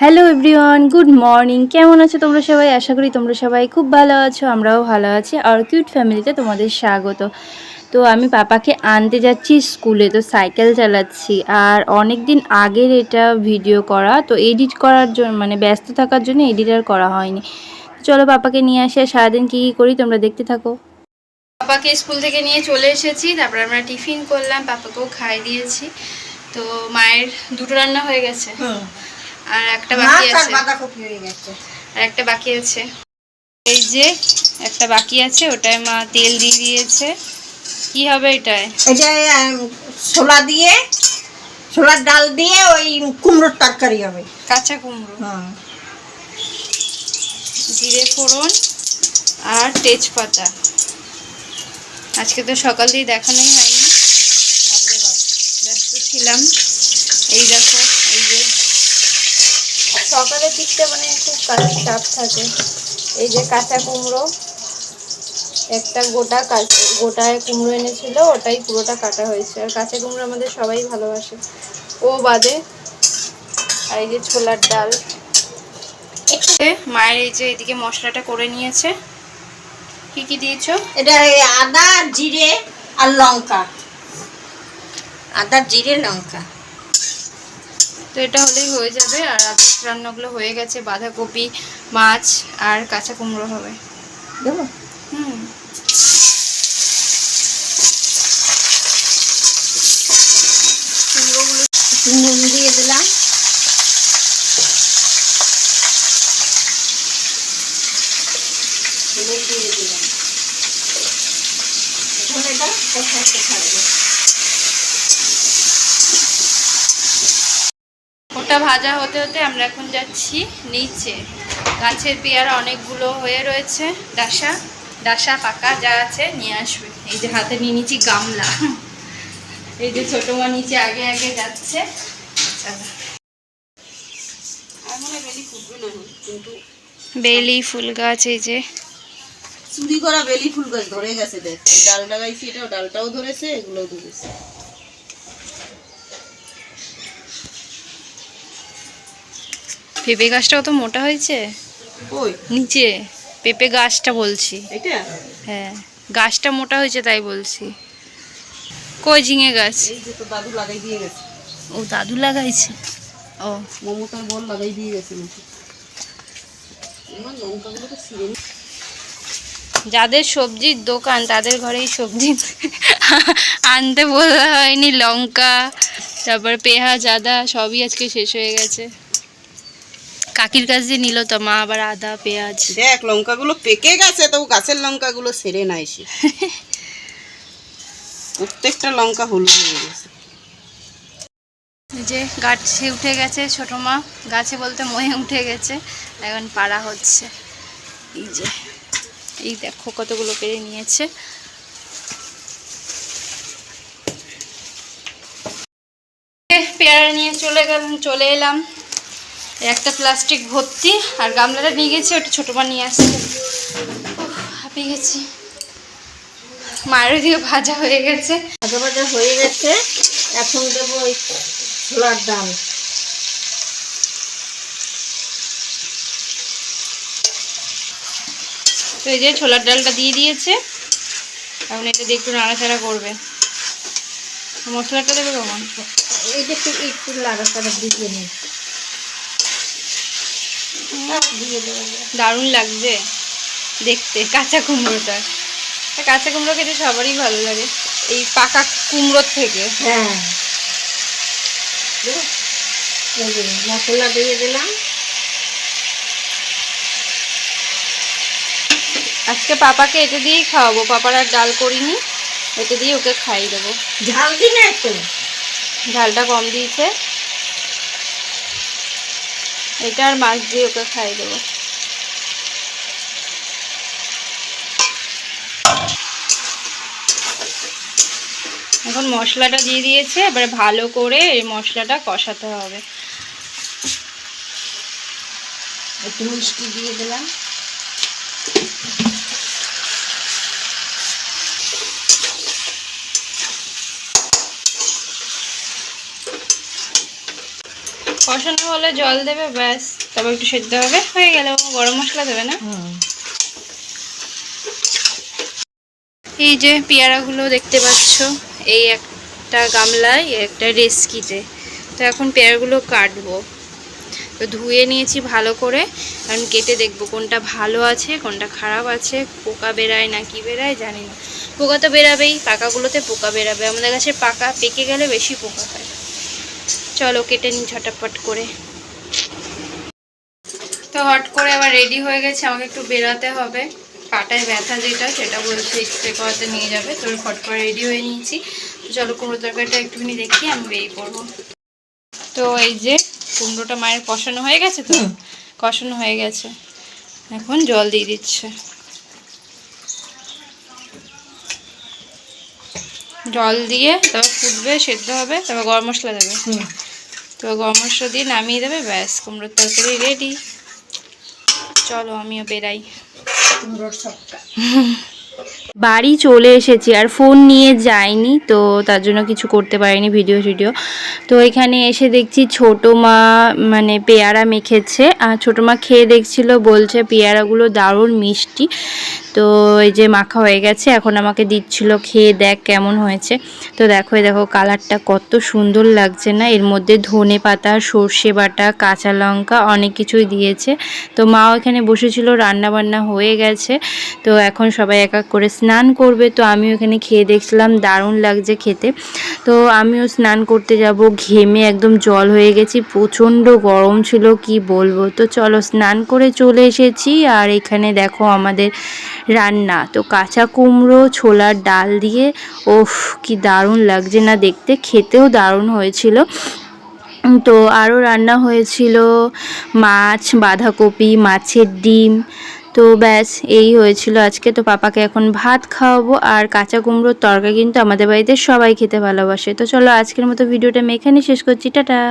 Hello everyone, good morning. কেমন আছো তোমরা সবাই? আশা করি তোমরা সবাই খুব ভালো আছো, আমরাও ভালো আছি। আর কিউট ফ্যামিলিতে তোমাদের স্বাগত। তো আমি পাপাকে আনতে যাচ্ছি স্কুলে, তো সাইকেল চালাচ্ছি। আর অনেক দিন আগের এটা ভিডিও করা, তো এডিট করার জন্য মানে ব্যস্ত থাকার জন্য এডিট আর করা হয়নি। চলো পাপাকে নিয়ে আসে, আর সারাদিন কী কী করি তোমরা দেখতে থাকো। পাপাকে স্কুল থেকে নিয়ে চলে এসেছি, তারপর আমরা টিফিন করলাম, পাপাকেও খাই দিয়েছি। তো মায়ের দুটো রান্না হয়ে গেছে। আর একটা বাকি আছে। হয়ে আর একটা বাকি আছে। এই যে একটা বাকি আছে ওটায় মা তেল দিয়ে দিয়েছে। কি হবে এটায়? এই ছোলা দিয়ে ছোলার ডাল দিয়ে ওই কুমড়োর তরকারি হবে। কাঁচা কুমড়ো। হুম জিরে ফোড়ন আর তেজপাতা। আজকে তো সকাল দিয়ে দেখানোই হয়নি। তারপরে ব্যস্ত ছিলাম। এই দেখো এই যে সকালের দিকটা মানে খুব কাজের চাপ থাকে। এই যে কাঁচা কুমড়ো একটা গোটা কাঁচা গোটায় কুমড়ো এনেছিল ওটাই পুরোটা কাটা হয়েছে। আর কাঁচা কুমড়ো আমাদের সবাই ভালোবাসে। ও বাদে আর এই যে ছোলার ডাল। মায়ের এই যে এদিকে মশলাটা করে নিয়েছে। কি কি দিয়েছ? এটা এই আদা জিরে আর লঙ্কা। আদা জিরে লঙ্কা। তো এটা হলেই হয়ে যাবে আর আজকে রান্নাগুলো হয়ে গেছে বাঁধাকপি মাছ আর কাঁচা কুমড়ো হবে। দেবো? হুম। কুমড়োগুলো নুন দিয়ে দিলাম। দিয়ে দিলাম। এখন এটা থাকবে ওটা ভাজা হতে হতে আমরা এখন যাচ্ছি নিচে। গাছের পেয়ারা অনেকগুলো হয়ে রয়েছে। ডাসা ডাসা পাকা যা আছে নিয়ে আসবে। এই যে হাতে নিয়ে নিচ্ছি গামলা। এই যে ছোটো মা নিচে আগে আগে যাচ্ছে। বেলি ফুল গাছ এই যে। চুরি করা বেলি ফুল গাছ ধরে গেছে দেখ। এই ডাল লাগাইছি এটাও ডালটাও ধরেছে এগুলোও ধরেছে। পেঁপে গাছটা কত মোটা হয়েছে? ওই নিচে। পেঁপে গাছটা বলছি। এটা হ্যাঁ গাছটা মোটা হয়েছে তাই বলছি। কই ঝিঙে গাছ? দাদু লাগাই দিয়ে গেছে। ও দাদু লাগাইছে? ও। মমতার বল লাগাই দিয়ে গেছে যাদের সবজির দোকান তাদের ঘরেই সবজি আনতে বলা হয়নি। লঙ্কা তারপর পেঁয়াজ আদা সবই আজকে শেষ হয়ে গেছে। কাকির কাছ দিয়ে নিল তো মা আবার আদা পেঁয়াজ। দেখ লঙ্কাগুলো পেকে গেছে তো গাছের লঙ্কাগুলো সেরে না এসে প্রত্যেকটা লঙ্কা হলুদ হয়ে গেছে। যে গাছে উঠে গেছে ছোট মা। গাছে বলতে মহে উঠে গেছে এখন পাড়া হচ্ছে। এই যে এই দেখো কতগুলো পেরে নিয়েছে। পেয়ারা নিয়ে চলে গেলাম চলে এলাম। একটা প্লাস্টিক ভর্তি আর গামলাটা নিয়ে গেছি ওটা ছোটো মা নিয়ে আসছে। হাঁপিয়ে গেছি। মায়ের ওদিকে ভাজা হয়ে গেছে। ভাজা ভাজা হয়ে গেছে। এখন দেবো ওই ছোলার ডাল। তো এই যে ছোলার ডালটা দিয়ে দিয়েছে। এখন এটা দিয়ে একটু নাড়াচাড়া করবে। মশলাটা দেবে কখন এই যে একটু একটু তারা দিয়ে নিই। দেবো দারুণ লাগছে দেখতে কাঁচা কুমড়োটা। কাঁচা কুমড়ো খেতে সবারই ভালো লাগে এই পাকা কুমড়োর থেকে। হ্যাঁ। মশলা দিয়ে দিলাম। আজকে পাপাকে এটা দিয়েই খাওয়াবো পাপার আর ডাল করিনি এটা দিয়ে ওকে খাইয়ে দেবো। ঝাল দিই না একটু ঝালটা কম দিয়েছে। এটা আর মাছ দিয়ে ওকে খাই দেবো। এখন মশলাটা দিয়ে দিয়েছে, এবারে ভালো করে এই মশলাটা কষাতে হবে। একটু মিষ্টি দিয়ে দিলাম। কষানো হলে জল দেবে ব্যাস। তবে একটু সেদ্ধ হবে। হয়ে গেল গরম মশলা দেবে না। এই যে পেয়ারাগুলো দেখতে পাচ্ছ এই একটা গামলায় একটা রেস্কিতে। তো এখন পেয়ারাগুলো কাটবো। তো ধুয়ে নিয়েছি ভালো করে। কারণ কেটে দেখব কোনটা ভালো আছে কোনটা খারাপ আছে। পোকা বেরায় না কি বেরায় জানি না। পোকা তো বেরাবেই পাকাগুলোতে পোকা বেরাবে আমাদের কাছে পাকা পেকে গেলে বেশি পোকা হয়। চলো কেটে নিই ঝটাপট করে। তো হট করে আবার রেডি হয়ে গেছে আমাকে একটু বেরাতে হবে। পাটায় ব্যথা যেটা সেটা বলছে এক্স রে করাতে নিয়ে যাবে। তোর হট করে রেডি হয়ে নিয়েছি। চলো কুমড়ো তরকারিটা একটুখানি দেখি আমি বেরিয়ে পড়ব। তো এই যে কুমড়োটা মায়ের কষানো হয়ে গেছে তো? কষানো হয়ে গেছে। এখন জল দিয়ে দিচ্ছে। জল দিয়ে তারপর ফুটবে সেদ্ধ হবে তারপর গরম মশলা দেবে। তো গরম মশলা দিয়ে নামিয়ে দেবে ব্যাস কুমড়োর তরকারি রেডি চলো আমিও বেরাই। বাড়ি চলে এসেছি আর ফোন নিয়ে যাইনি তো তার জন্য কিছু করতে পারিনি ভিডিও ভিডিও তো এখানে এসে দেখছি ছোট মা মানে পেয়ারা মেখেছে আর ছোটো মা খেয়ে দেখছিল বলছে পেয়ারাগুলো দারুণ মিষ্টি। তো এই যে মাখা হয়ে গেছে, এখন আমাকে দিচ্ছিল, খেয়ে দেখ কেমন হয়েছে। তো দেখো দেখো কালারটা কত সুন্দর লাগছে না? এর মধ্যে ধনে পাতা, সর্ষে বাটা, কাঁচা লঙ্কা অনেক কিছুই দিয়েছে। তো মাও এখানে বসেছিল রান্না বান্না হয়ে গেছে। তো এখন সবাই এক এক করে স্নান করবে। তো আমিও এখানে খেয়ে দেখছিলাম, দারুণ লাগছে খেতে। তো আমিও স্নান করতে যাব, ঘেমে একদম জল হয়ে গেছি, প্রচণ্ড গরম ছিল, কি বলব? তো চলো স্নান করে চলে এসেছি। আর এখানে দেখো আমাদের রান্না। তো কাঁচা কুমড়ো, ছোলার ডাল দিয়ে, ওফ, কি দারুণ লাগছে না দেখতে। খেতেও দারুণ হয়েছিল। তো আরও রান্না হয়েছিল মাছ, বাঁধাকপি, মাছের ডিম। তো ব্যাস, এই হয়েছিল আজকে। তো পাপাকে এখন ভাত খাওয়াবো আর কাঁচা কুমড়োর তরকারি কিন্তু আমাদের বাড়িতে সবাই খেতে ভালোবাসে। তো চলো আজকের মতো ভিডিওটা আমি এখানেই শেষ করছি। টাটা!